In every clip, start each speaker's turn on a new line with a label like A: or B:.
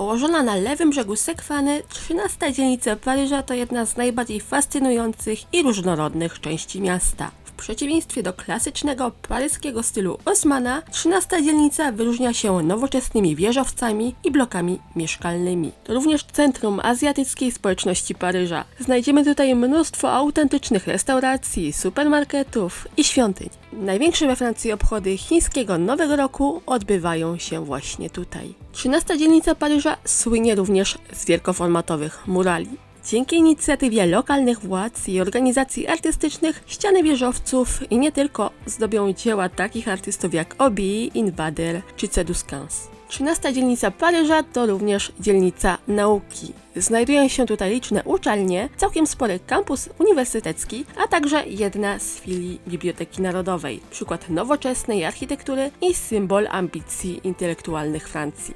A: Położona na lewym brzegu Sekwany, 13 dzielnica Paryża to jedna z najbardziej fascynujących i różnorodnych części miasta. Przeciwieństwie do klasycznego paryskiego stylu Osmana, 13 dzielnica wyróżnia się nowoczesnymi wieżowcami i blokami mieszkalnymi. To również centrum azjatyckiej społeczności Paryża. Znajdziemy tutaj mnóstwo autentycznych restauracji, supermarketów i świątyń. Największe we Francji obchody chińskiego Nowego Roku odbywają się właśnie tutaj. 13 dzielnica Paryża słynie również z wielkoformatowych murali. Dzięki inicjatywie lokalnych władz i organizacji artystycznych ściany wieżowców i nie tylko zdobią dzieła takich artystów jak Obi, Invader czy Ceduscans. 13 dzielnica Paryża to również dzielnica nauki. Znajdują się tutaj liczne uczelnie, całkiem spory kampus uniwersytecki, a także jedna z filii Biblioteki Narodowej, przykład nowoczesnej architektury i symbol ambicji intelektualnych Francji.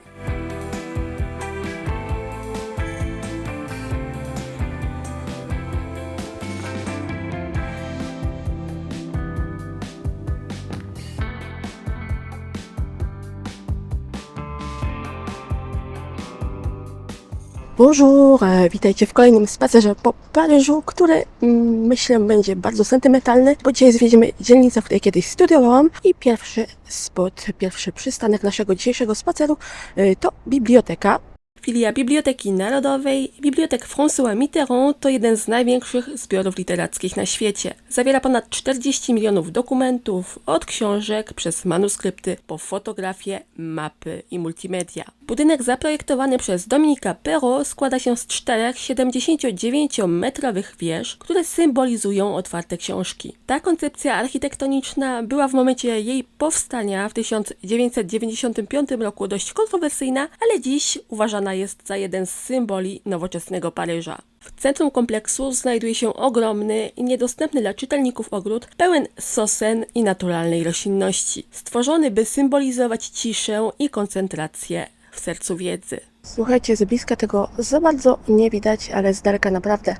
A: Bonjour, e, witajcie w kolejnym spacerze po Paryżu, który mm, myślę będzie bardzo sentymentalny, bo dzisiaj zwiedzimy dzielnicę, w której kiedyś studiowałam i pierwszy spot, pierwszy przystanek naszego dzisiejszego spaceru e, to biblioteka. Filia Biblioteki Narodowej, Bibliotek François Mitterrand to jeden z największych zbiorów literackich na świecie. Zawiera ponad 40 milionów dokumentów, od książek przez manuskrypty po fotografie, mapy i multimedia. Budynek zaprojektowany przez Dominika Perrault składa się z czterech 79-metrowych wież, które symbolizują otwarte książki. Ta koncepcja architektoniczna była w momencie jej powstania w 1995 roku dość kontrowersyjna, ale dziś uważana jest za jeden z symboli nowoczesnego Paryża. W centrum kompleksu znajduje się ogromny niedostępny dla czytelników ogród, pełen sosen i naturalnej roślinności, stworzony by symbolizować ciszę i koncentrację w sercu wiedzy. Słuchajcie, z bliska tego za bardzo nie widać, ale z daleka naprawdę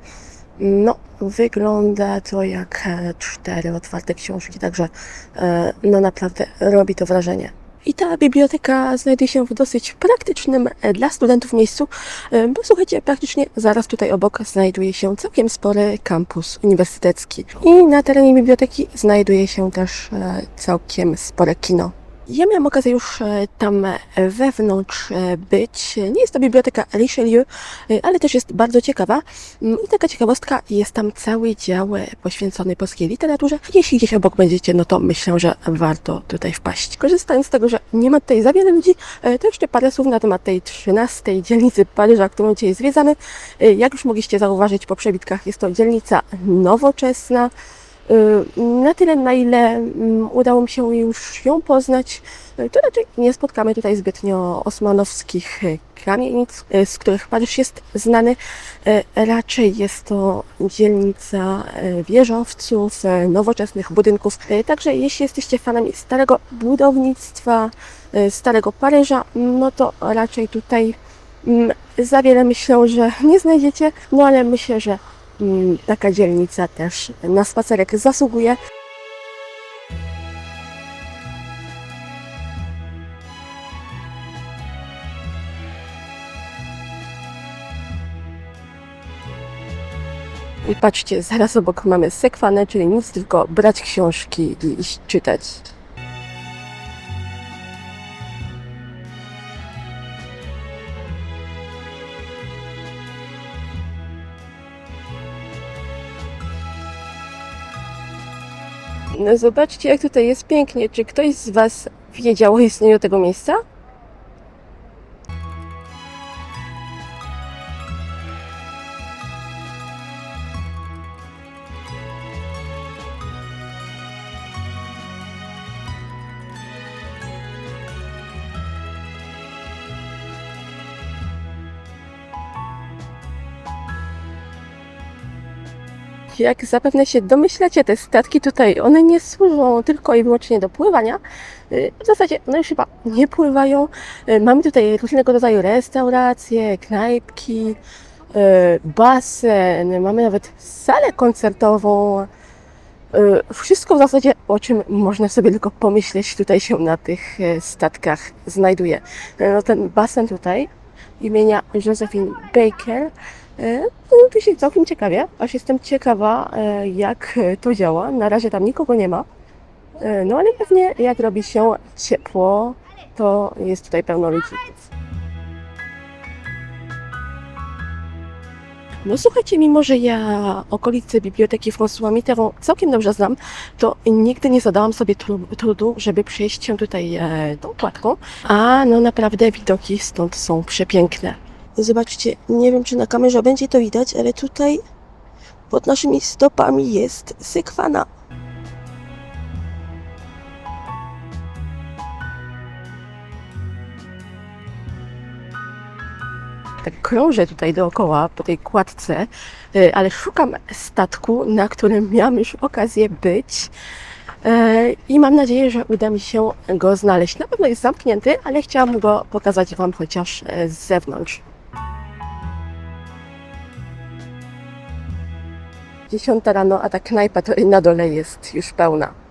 A: no, wygląda to jak e, cztery otwarte książki, także e, no naprawdę robi to wrażenie. I ta biblioteka znajduje się w dosyć praktycznym e, dla studentów miejscu, e, bo słuchajcie, praktycznie zaraz tutaj obok znajduje się całkiem spory kampus uniwersytecki. I na terenie biblioteki znajduje się też e, całkiem spore kino. Ja miałam okazję już e, tam e, wewnątrz e, być. Nie jest to biblioteka Richelieu, ale też jest bardzo ciekawa. Mm, I taka ciekawostka, jest tam cały dział poświęcony polskiej literaturze. Jeśli gdzieś obok będziecie, no to myślę, że warto tutaj wpaść. Korzystając z tego, że nie ma tutaj za wiele ludzi, to jeszcze parę słów na temat tej 13 dzielnicy Paryża, którą dzisiaj zwiedzamy. Jak już mogliście zauważyć po przebitkach, jest to dzielnica nowoczesna. Na tyle, na ile udało mi się już ją poznać, y, to raczej nie spotkamy tutaj zbytnio osmanowskich y, kamienic, y, z których Paryż jest znany. Y, Raczej jest to dzielnica wieżowców, nowoczesnych budynków. Także jeśli jesteście fanami starego budownictwa, starego Paryża, no to raczej tutaj za wiele myślę, że nie znajdziecie, no ale myślę, że taka dzielnica też na spacerek zasługuje. I patrzcie, zaraz obok mamy sekwanę, czyli nic tylko brać książki i czytać. No zobaczcie, jak tutaj jest pięknie. Czy ktoś z Was wiedział o istnieniu tego miejsca? Jak zapewne się domyślacie, te statki tutaj, one nie służą tylko i wyłącznie do pływania. Y, W zasadzie, no już chyba nie pływają. Y, Mamy tutaj różnego rodzaju restauracje, knajpki, y, basen, mamy nawet salę koncertową. Wszystko w zasadzie, o czym można sobie tylko pomyśleć, tutaj się na tych statkach znajduje. No ten basen tutaj imienia Josephine Baker. E, No, tu się całkiem ciekawie, aż jestem ciekawa, e, jak to działa. Na razie tam nikogo nie ma. E, No ale pewnie jak robi się ciepło, to jest tutaj pełno ludzi. No słuchajcie, mimo że ja okolice biblioteki François Mitterrand całkiem dobrze znam, to nigdy nie zadałam sobie tru- trudu, żeby przejść się tutaj e, tą kładką. A no naprawdę widoki stąd są przepiękne. Zobaczcie, nie wiem czy na kamerze będzie to widać, ale tutaj pod naszymi stopami jest sykwana. tak krążę tutaj dookoła po tej kładce, y, ale szukam statku, na którym miałam już okazję być. E, I mam nadzieję, że uda mi się go znaleźć. Na pewno jest zamknięty, ale chciałam go pokazać Wam chociaż e, z zewnątrz. Dziesiąta rano, a ta knajpa to na dole jest już pełna.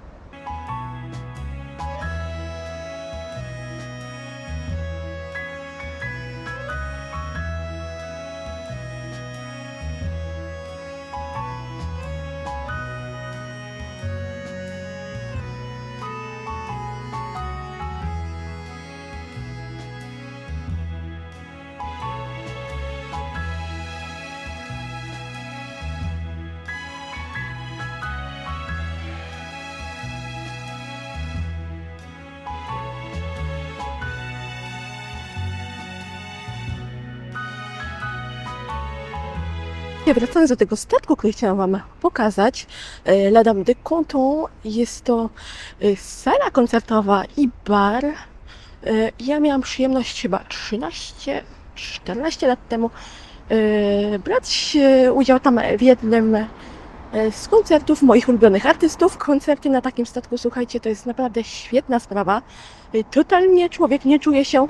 A: Ja Wracając do tego statku, który chciałam Wam pokazać, e, La Dame de Canton, jest to e, sala koncertowa i bar. E, Ja miałam przyjemność chyba 13, 14 lat temu brać udział tam w jednym z koncertów moich ulubionych artystów. Koncerty na takim statku, słuchajcie, to jest naprawdę świetna sprawa. Totalnie człowiek nie czuje się,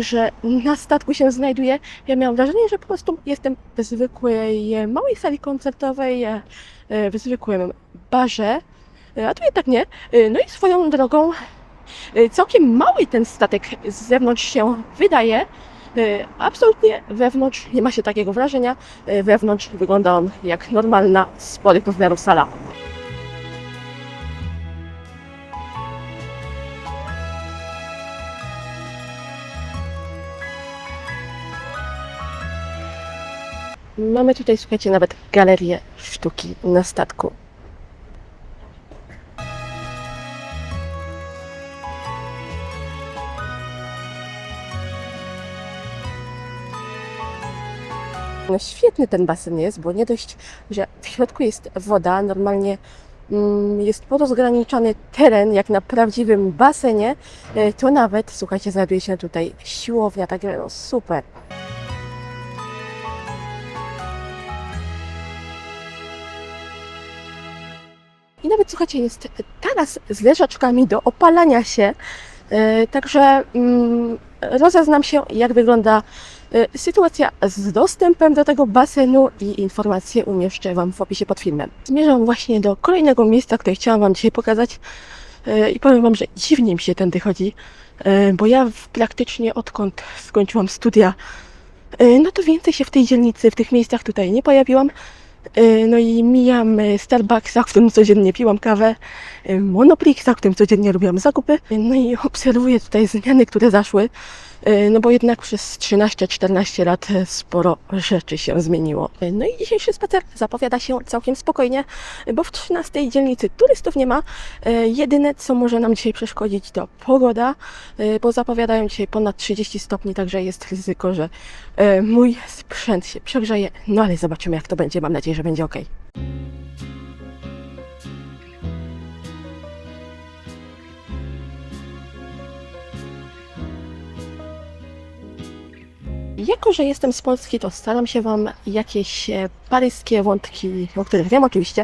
A: że na statku się znajduje. Ja miałam wrażenie, że po prostu jestem w zwykłej e, małej sali koncertowej, e, e, w zwykłym barze, E, a tu jednak nie. E, No i swoją drogą e, całkiem mały ten statek z zewnątrz się wydaje. E, Absolutnie wewnątrz nie ma się takiego wrażenia. E, Wewnątrz wygląda on jak normalna, sporych rozmiarów sala. Mamy tutaj, słuchajcie, nawet galerię sztuki na statku. No świetny ten basen jest, bo nie dość, że w środku jest woda, normalnie mm, jest porozgraniczony teren, jak na prawdziwym basenie, e, to nawet, słuchajcie, znajduje się tutaj siłownia, także no super. Nawet, słuchajcie, jest taras z leżaczkami do opalania się, e, także mm, rozeznam się, jak wygląda e, sytuacja z dostępem do tego basenu i informacje umieszczę Wam w opisie pod filmem. Zmierzam właśnie do kolejnego miejsca, które chciałam Wam dzisiaj pokazać e, i powiem Wam, że dziwnie mi się tędy chodzi, bo ja praktycznie odkąd skończyłam studia, no to więcej się w tej dzielnicy, w tych miejscach tutaj nie pojawiłam. E, No i mijam e, Starbucksa, w którym codziennie piłam kawę, e, Monoplixa, w którym codziennie robiłam zakupy. No i obserwuję tutaj zmiany, które zaszły. E, No bo jednak przez 13-14 lat e, sporo rzeczy się zmieniło. E, No i dzisiejszy spacer zapowiada się całkiem spokojnie, bo w 13 dzielnicy turystów nie ma. Jedyne, co może nam dzisiaj przeszkodzić, to pogoda, bo zapowiadają dzisiaj ponad 30 stopni, także jest ryzyko, że mój sprzęt się przegrzeje. No ale zobaczymy, jak to będzie. Mam nadzieję, że będzie ok. Jako, że jestem z Polski, to staram się Wam jakieś e, paryskie wątki, o których wiem oczywiście,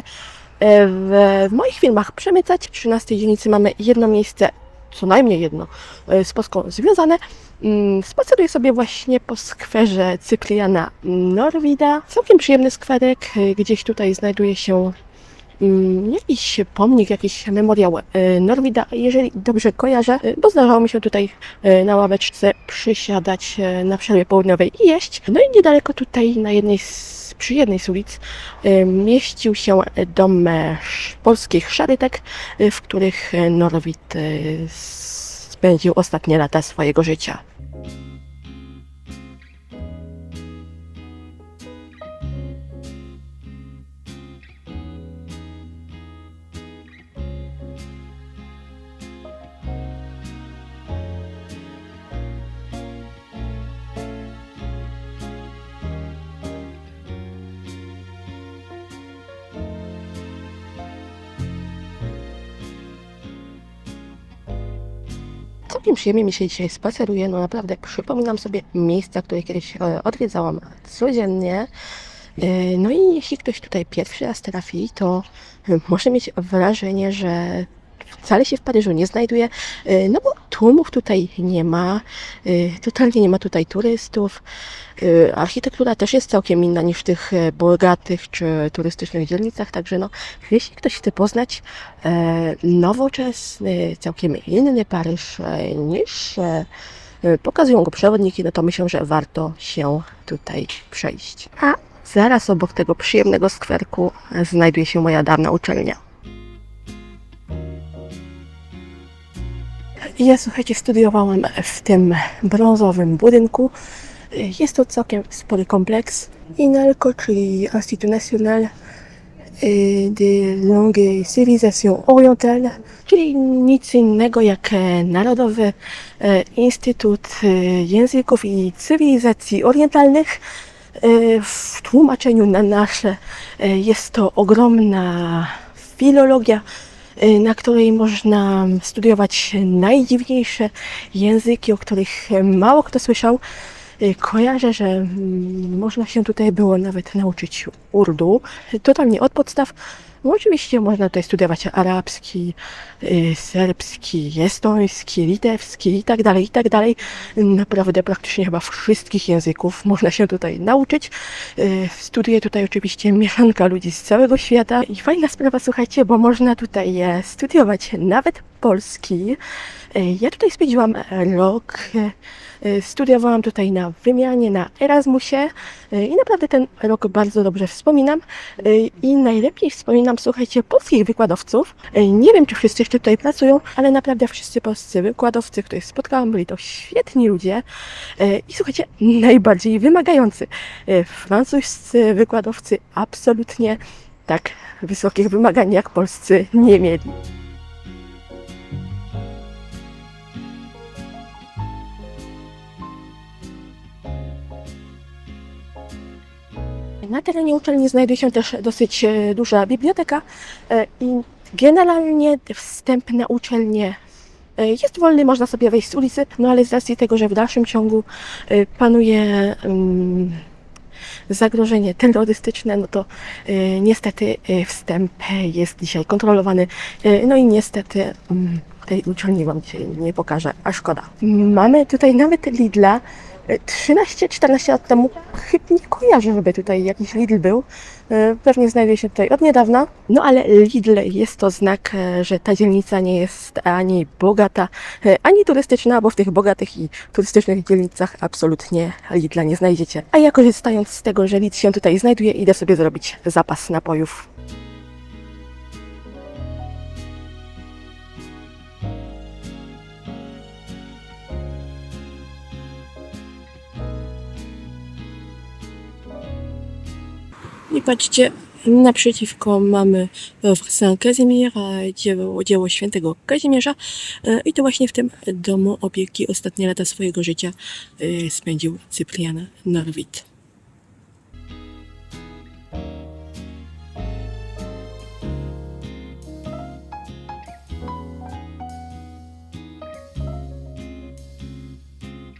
A: e, w, w moich filmach przemycać. W 13 dzielnicy mamy jedno miejsce, co najmniej jedno, e, z Polską związane. Mm, Spaceruję sobie właśnie po skwerze Cypriana Norwida. Całkiem przyjemny skwerek. Gdzieś tutaj znajduje się jakiś pomnik, jakiś memoriał e, Norwida, jeżeli dobrze kojarzę, e, bo zdarzało mi się tutaj e, na ławeczce przysiadać na przerwie południowej i jeść. No i niedaleko tutaj na jednej z, przy jednej z ulic mieścił się dom polskich szarytek, w których Norwid spędził ostatnie lata swojego życia. Całkiem przyjemnie mi się dzisiaj spaceruje, no naprawdę przypominam sobie miejsca, które kiedyś e, odwiedzałam codziennie. E, No i jeśli ktoś tutaj pierwszy raz trafi, to e, może mieć wrażenie, że wcale się w Paryżu nie znajduje, e, no bo tłumów tutaj nie ma, e, totalnie nie ma tutaj turystów. E, Architektura też jest całkiem inna niż w tych e, bogatych czy turystycznych dzielnicach, także no, jeśli ktoś chce poznać e, nowoczesny, całkiem inny Paryż e, niż pokazują go przewodniki, no to myślę, że warto się tutaj przejść. A zaraz obok tego przyjemnego skwerku znajduje się moja dawna uczelnia. Ja słuchajcie, studiowałam w tym brązowym budynku. Jest to całkiem spory kompleks. INALCO, czyli Institut National y, de Langue et Civilisation Orientale, czyli nic innego jak Narodowy e, Instytut e, Języków i Cywilizacji Orientalnych. E, W tłumaczeniu na nasze jest to ogromna filologia, na której można studiować najdziwniejsze języki, o których mało kto słyszał. E, Kojarzę, że mm, można się tutaj było nawet nauczyć urdu, totalnie od podstaw. No, oczywiście można tutaj studiować arabski, y, serbski, estoński, litewski i tak dalej, i tak dalej. Naprawdę praktycznie chyba wszystkich języków można się tutaj nauczyć. Y, Studiuje tutaj oczywiście mieszanka ludzi z całego świata i fajna sprawa, słuchajcie, bo można tutaj studiować nawet polski. E, Ja tutaj spędziłam rok, studiowałam tutaj na wymianie, na Erasmusie i naprawdę ten rok bardzo dobrze wspominam i najlepiej wspominam, słuchajcie, polskich wykładowców. E, Nie wiem, czy wszyscy jeszcze tutaj pracują, ale naprawdę wszyscy polscy wykładowcy, których spotkałam, byli to świetni ludzie E, i słuchajcie, najbardziej wymagający. E, Francuscy wykładowcy absolutnie tak wysokich wymagań jak polscy nie mieli. Na terenie uczelni znajduje się też dosyć e, duża biblioteka e, i generalnie wstęp na uczelnię e, jest wolny, można sobie wejść z ulicy, no ale z racji tego, że w dalszym ciągu panuje mm, zagrożenie terrorystyczne, no to niestety wstęp jest dzisiaj kontrolowany, no i niestety mm, tej uczelni Wam dzisiaj nie pokażę, a szkoda. Mamy tutaj nawet Lidla, 13-14 lat temu chyba nie kojarzę, żeby tutaj jakiś Lidl był. E, Pewnie znajduje się tutaj od niedawna. No ale Lidl jest to znak, e, że ta dzielnica nie jest ani bogata, e, ani turystyczna, bo w tych bogatych i turystycznych dzielnicach absolutnie Lidla nie znajdziecie. A ja korzystając z tego, że Lidl się tutaj znajduje, idę sobie zrobić zapas napojów. I patrzcie, naprzeciwko mamy w Saint-Casimir, e, dzieło, dzieło świętego Kazimierza. E, I to właśnie w tym domu opieki ostatnie lata swojego życia e, spędził Cyprian Norwid.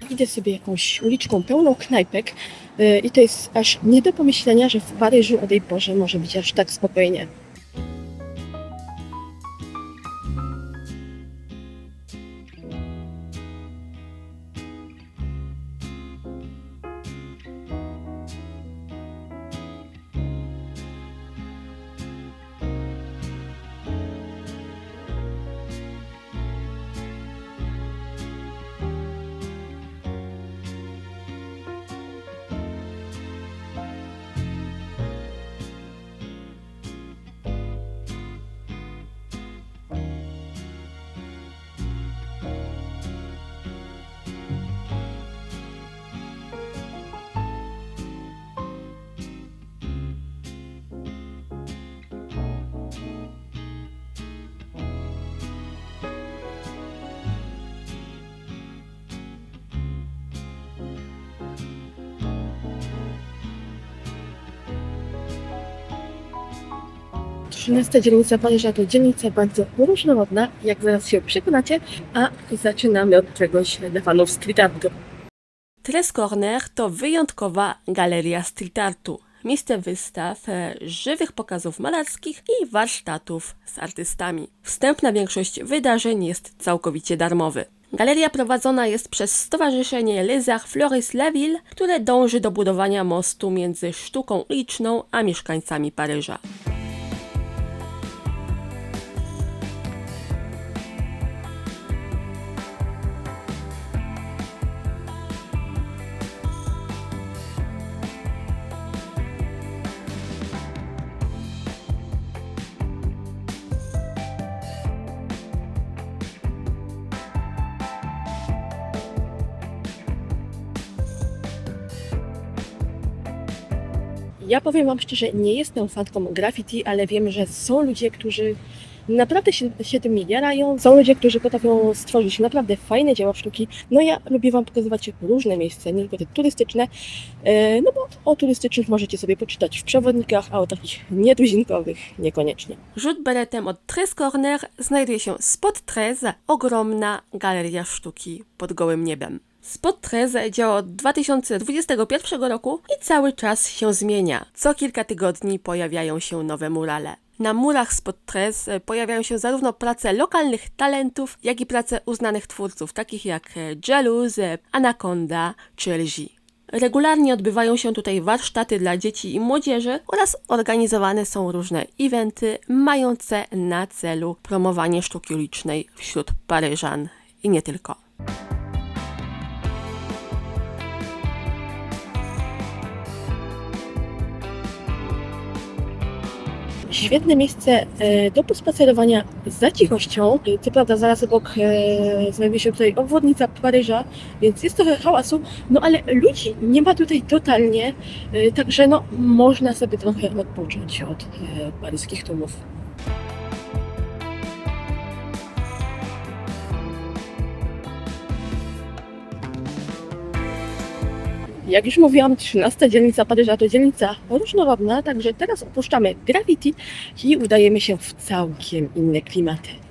A: Idę sobie jakąś uliczką pełną knajpek e, i to jest aż nie do pomyślenia, że w Paryżu o tej porze może być aż tak spokojnie. 13 dzielnica Paryża to dzielnica bardzo różnorodna, jak zaraz się przekonacie, a zaczynamy od czegoś dla fanów street artu. Tres Corner to wyjątkowa galeria street artu. Miejsce wystaw, e, żywych pokazów malarskich i warsztatów z artystami. Wstęp na większość wydarzeń jest całkowicie darmowy. Galeria prowadzona jest przez Stowarzyszenie Les Arts Fleuris la Ville, które dąży do budowania mostu między sztuką uliczną a mieszkańcami Paryża. Ja powiem Wam szczerze, nie jestem fanką graffiti, ale wiem, że są ludzie, którzy naprawdę się, się tym jarają. Są ludzie, którzy potrafią stworzyć naprawdę fajne dzieła sztuki. No ja lubię Wam pokazywać różne miejsca, nie tylko te turystyczne, e, no bo o turystycznych możecie sobie poczytać w przewodnikach, a o takich nietuzinkowych niekoniecznie. Rzut beretem od Tres Corner znajduje się Spot Trez, ogromna galeria sztuki pod gołym niebem. Spot Treze działa od 2021 roku i cały czas się zmienia. Co kilka tygodni pojawiają się nowe murale. Na murach Spot Trez pojawiają się zarówno prace lokalnych talentów, jak i prace uznanych twórców, takich jak Jealouse, Anaconda czy LG. Regularnie odbywają się tutaj warsztaty dla dzieci i młodzieży oraz organizowane są różne eventy mające na celu promowanie sztuki ulicznej wśród Paryżan i nie tylko. Świetne miejsce e, do pospacerowania za cichością. Co prawda zaraz obok e, znajduje się tutaj obwodnica Paryża, więc jest trochę hałasu, no ale ludzi nie ma tutaj totalnie, e, także no można sobie trochę odpocząć od paryskich tłumów. Jak już mówiłam, 13 dzielnica Paryża to dzielnica różnorodna, także teraz opuszczamy graffiti i udajemy się w całkiem inne klimaty.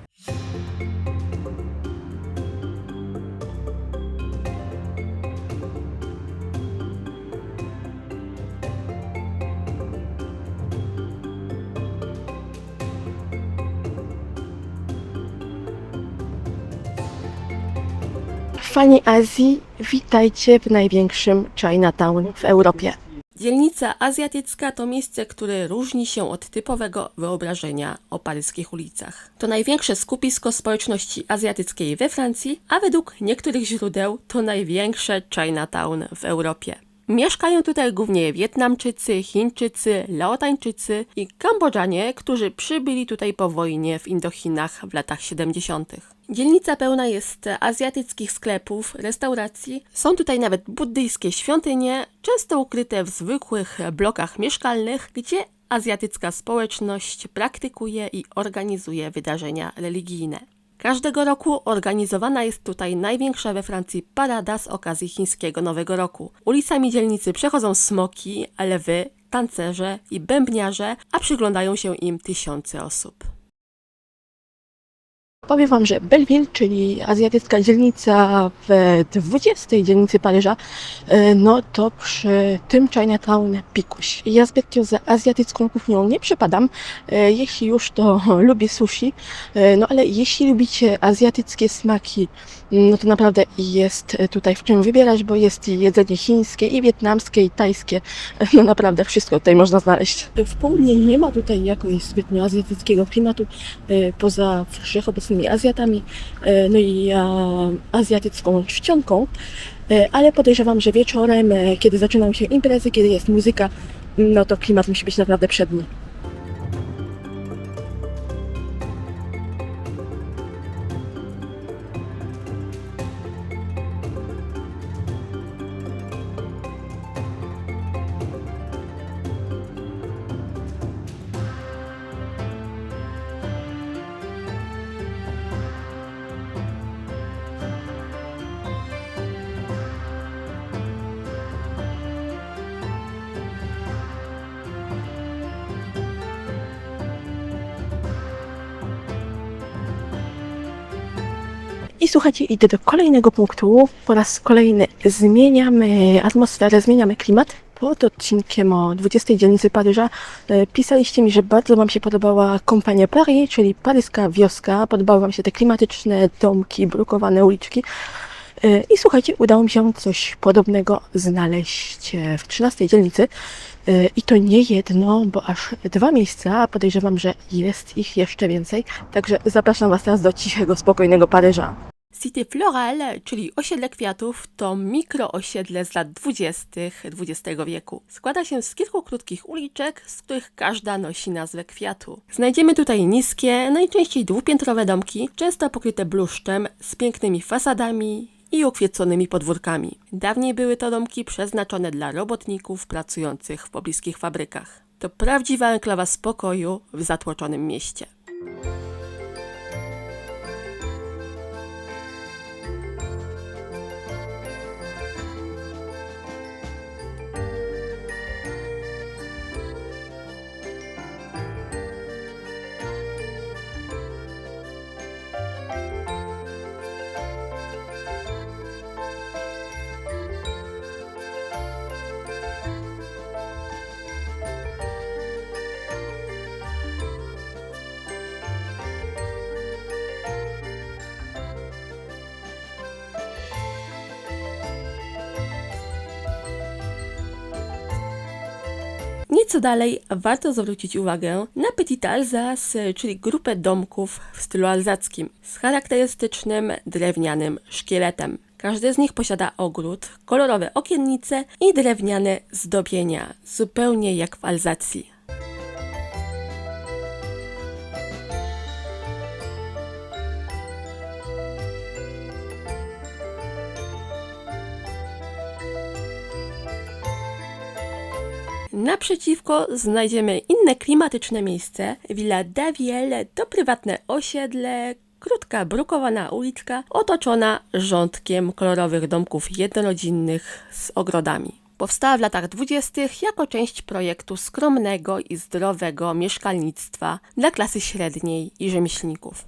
A: Fani Azji, witajcie w największym Chinatown w Europie. Dzielnica azjatycka to miejsce, które różni się od typowego wyobrażenia o paryskich ulicach. To największe skupisko społeczności azjatyckiej we Francji, a według niektórych źródeł to największe Chinatown w Europie. Mieszkają tutaj głównie Wietnamczycy, Chińczycy, Laotańczycy i Kambodżanie, którzy przybyli tutaj po wojnie w Indochinach w latach 70. Dzielnica pełna jest azjatyckich sklepów, restauracji. Są tutaj nawet buddyjskie świątynie, często ukryte w zwykłych blokach mieszkalnych, gdzie azjatycka społeczność praktykuje i organizuje wydarzenia religijne. Każdego roku organizowana jest tutaj największa we Francji parada z okazji chińskiego Nowego Roku. Ulicami dzielnicy przechodzą smoki, lwy, tancerze i bębniarze, a przyglądają się im tysiące osób. Powiem Wam, że Belleville, czyli azjatycka dzielnica w 20 dzielnicy Paryża, e, no to przy tym Chinatown pikuś. Ja zbytnio za azjatycką kuchnią nie przepadam. E, Jeśli już, to lubię sushi, E, no ale jeśli lubicie azjatyckie smaki, no to naprawdę jest tutaj w czym wybierać, bo jest jedzenie chińskie, i wietnamskie, i tajskie. No naprawdę wszystko tutaj można znaleźć. W południe nie ma tutaj jakoś zbytnio azjatyckiego klimatu, poza Azjatami, e, no i e, azjatycką czcionką, E, ale podejrzewam, że wieczorem, kiedy zaczynają się imprezy, kiedy jest muzyka, no to klimat musi być naprawdę przedni.
B: Słuchajcie, idę do kolejnego punktu. Po raz kolejny zmieniamy atmosferę, zmieniamy klimat. Pod odcinkiem o 20 dzielnicy Paryża e, pisaliście mi, że bardzo Wam się podobała kompania Paris, czyli paryska wioska. Podobały Wam się te klimatyczne domki, brukowane uliczki. E, I słuchajcie, udało mi się coś podobnego znaleźć w 13 dzielnicy. E, I to nie jedno, bo aż dwa miejsca, podejrzewam, że jest ich jeszcze więcej. Także zapraszam Was teraz do cichego, spokojnego Paryża. Cité Floral, czyli osiedle kwiatów, to mikroosiedle z lat 20. XX wieku. Składa się z kilku krótkich uliczek, z których każda nosi nazwę kwiatu. Znajdziemy tutaj niskie, najczęściej dwupiętrowe domki, często pokryte bluszczem, z pięknymi fasadami i ukwieconymi podwórkami. Dawniej były to domki przeznaczone dla robotników pracujących w pobliskich fabrykach. To prawdziwa enklawa spokoju w zatłoczonym mieście. Dalej warto zwrócić uwagę na Petit Alsace, czyli grupę domków w stylu alzackim z charakterystycznym drewnianym szkieletem. Każdy z nich posiada ogród, kolorowe okiennice i drewniane zdobienia, zupełnie jak w Alzacji. Naprzeciwko znajdziemy inne klimatyczne miejsce. Villa Daviel to prywatne osiedle, krótka brukowana uliczka otoczona rządkiem kolorowych domków jednorodzinnych z ogrodami. Powstała w latach dwudziestych jako część projektu skromnego i zdrowego mieszkalnictwa dla klasy średniej i rzemieślników.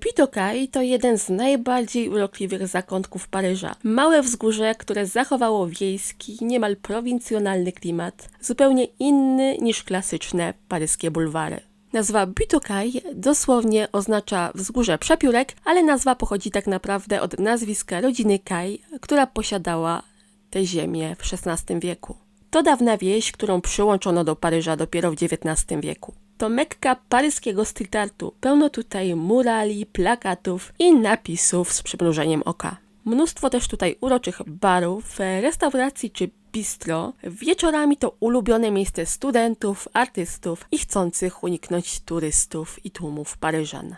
B: Pitokaj to jeden z najbardziej urokliwych zakątków Paryża. Małe wzgórze, które zachowało wiejski, niemal prowincjonalny klimat, zupełnie inny niż klasyczne paryskie bulwary. Nazwa Butokaj dosłownie oznacza wzgórze przepiórek, ale nazwa pochodzi tak naprawdę od nazwiska rodziny Kaj, która posiadała tę ziemię w XVI wieku. To dawna wieś, którą przyłączono do Paryża dopiero w XIX wieku. To mekka paryskiego street artu. Pełno tutaj murali, plakatów i napisów z przymrużeniem oka. Mnóstwo też tutaj uroczych barów, restauracji czy bistro. Wieczorami to ulubione miejsce studentów, artystów i chcących uniknąć turystów i tłumów Paryżan.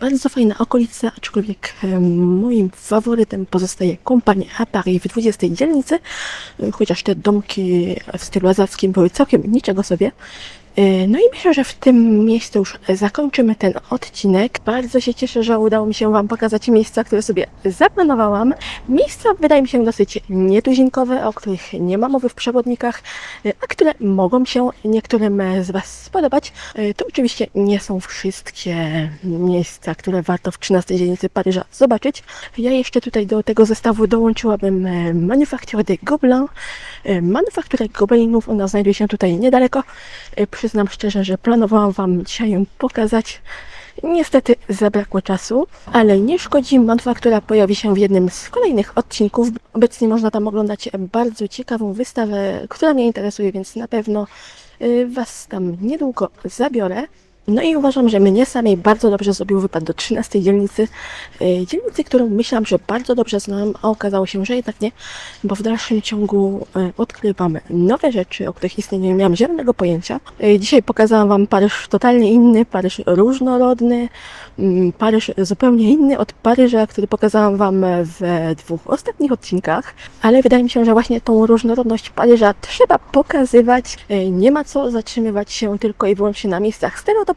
B: Bardzo fajna okolica, aczkolwiek moim faworytem pozostaje kompania Paris w 20 dzielnicy, chociaż te domki w stylu azackim były całkiem niczego sobie. E, No i myślę, że w tym miejscu już zakończymy ten odcinek. Bardzo się cieszę, że udało mi się Wam pokazać miejsca, które sobie zaplanowałam. Miejsca wydaje mi się dosyć nietuzinkowe, o których nie ma mowy w przewodnikach, e, a które mogą się niektórym z Was spodobać. E, To oczywiście nie są wszystkie miejsca, które warto w 13 dzielnicy Paryża zobaczyć. Ja jeszcze tutaj do tego zestawu dołączyłabym Manufacture des Gobelins. E, Manufakturę Gobelinów, ona znajduje się tutaj niedaleko. E, Przyznam szczerze, że planowałam Wam dzisiaj ją pokazać
A: Niestety zabrakło czasu, ale nie szkodzi modwa, która pojawi się w jednym z kolejnych odcinków. Obecnie można tam oglądać bardzo ciekawą wystawę, która mnie interesuje, więc na pewno y, Was tam niedługo zabiorę. No i uważam, że mnie samej bardzo dobrze zrobił wypad do 13 dzielnicy. y, Dzielnicy, którą myślałam, że bardzo dobrze znam, a okazało się, że jednak nie, bo w dalszym ciągu y, odkrywam nowe rzeczy, o których istnieniu nie miałam zielonego pojęcia. Y, Dzisiaj pokazałam Wam Paryż totalnie inny, Paryż różnorodny, mm, Paryż zupełnie inny od Paryża, który pokazałam Wam w dwóch ostatnich odcinkach, ale wydaje mi się, że właśnie tą różnorodność Paryża trzeba pokazywać. Nie ma co zatrzymywać się tylko i wyłącznie na miejscach stereotypowych.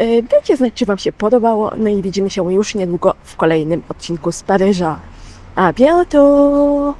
A: Y, Dajcie znać, czy Wam się podobało, no i widzimy się już niedługo w kolejnym odcinku z Paryża. A bientôt!